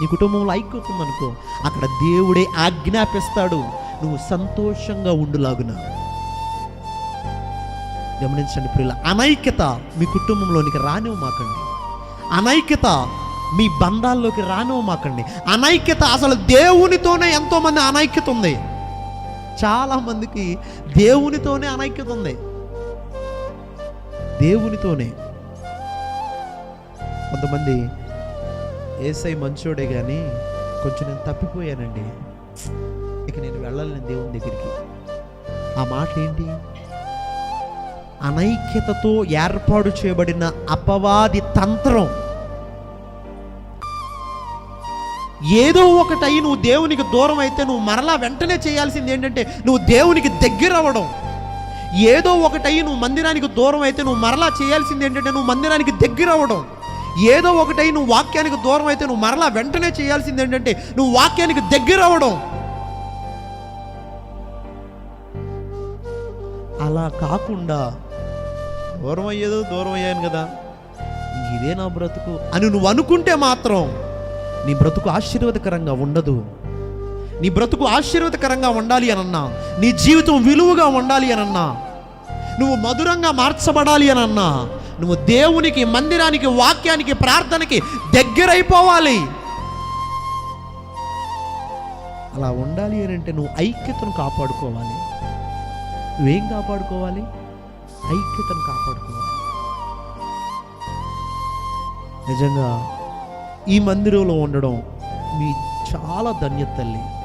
నీ కుటుంబంలో ఐక్యత అనుకో అక్కడ దేవుడే ఆజ్ఞాపిస్తాడు. నువ్వు సంతోషంగా ఉండులాగున. గమనించండి ప్రియుల అనైక్యత మీ కుటుంబంలోనికి రానివ్వమాకండి అనైక్యత మీ బంధాల్లోకి రానివ్వమాకండి అనైక్యత అసలు దేవునితోనే ఎంతోమంది అనైక్యత ఉంది. చాలా మందికి దేవునితోనే అనైక్యత ఉంది. దేవునితోనే కొంతమంది ఏసై మంచోడే కానీ కొంచెం నేను తప్పిపోయానండి. ఇక నేను వెళ్ళాలని దేవుని దగ్గరికి. ఆ మాట ఏంటి అనైక్యతతో ఏర్పాటు చేయబడిన అపవాది తంత్రం. ఏదో ఒకటి అయి నువ్వు దేవునికి దూరం అయితే నువ్వు మరలా వెంటనే చేయాల్సింది ఏంటంటే నువ్వు దేవునికి దగ్గర అవ్వడం ఏదో ఒకటి అయి నువ్వు మందిరానికి దూరం అయితే నువ్వు మరలా చేయాల్సింది ఏంటంటే నువ్వు మందిరానికి దగ్గర అవ్వడం ఏదో ఒకటై నువ్వు వాక్యానికి దూరం అయితే నువ్వు మరలా వెంటనే చేయాల్సింది ఏంటంటే నువ్వు వాక్యానికి దగ్గర అవ్వడం. అలా కాకుండా దూరం అయ్యేదో దూరం అయ్యాను కదా ఇదే నా బ్రతుకు అని నువ్వు అనుకుంటే మాత్రం నీ బ్రతుకు ఆశీర్వాదకరంగా ఉండదు. నీ బ్రతుకు ఆశీర్వాదకరంగా ఉండాలి అనన్నా నీ జీవితం విలువగా ఉండాలి అనన్నా నువ్వు మధురంగా మార్చబడాలి అనన్నా నువ్వు దేవునికి మందిరానికి వాక్యానికి ప్రార్థనకి దగ్గరైపోవాలి. అలా ఉండాలి అని అంటే నువ్వు ఐక్యతను కాపాడుకోవాలి. నువ్వేం కాపాడుకోవాలి? ఐక్యతను కాపాడుకోవాలి. నిజంగా ఈ మందిరంలో ఉండడం మీ చాలా ధన్యత తల్లి.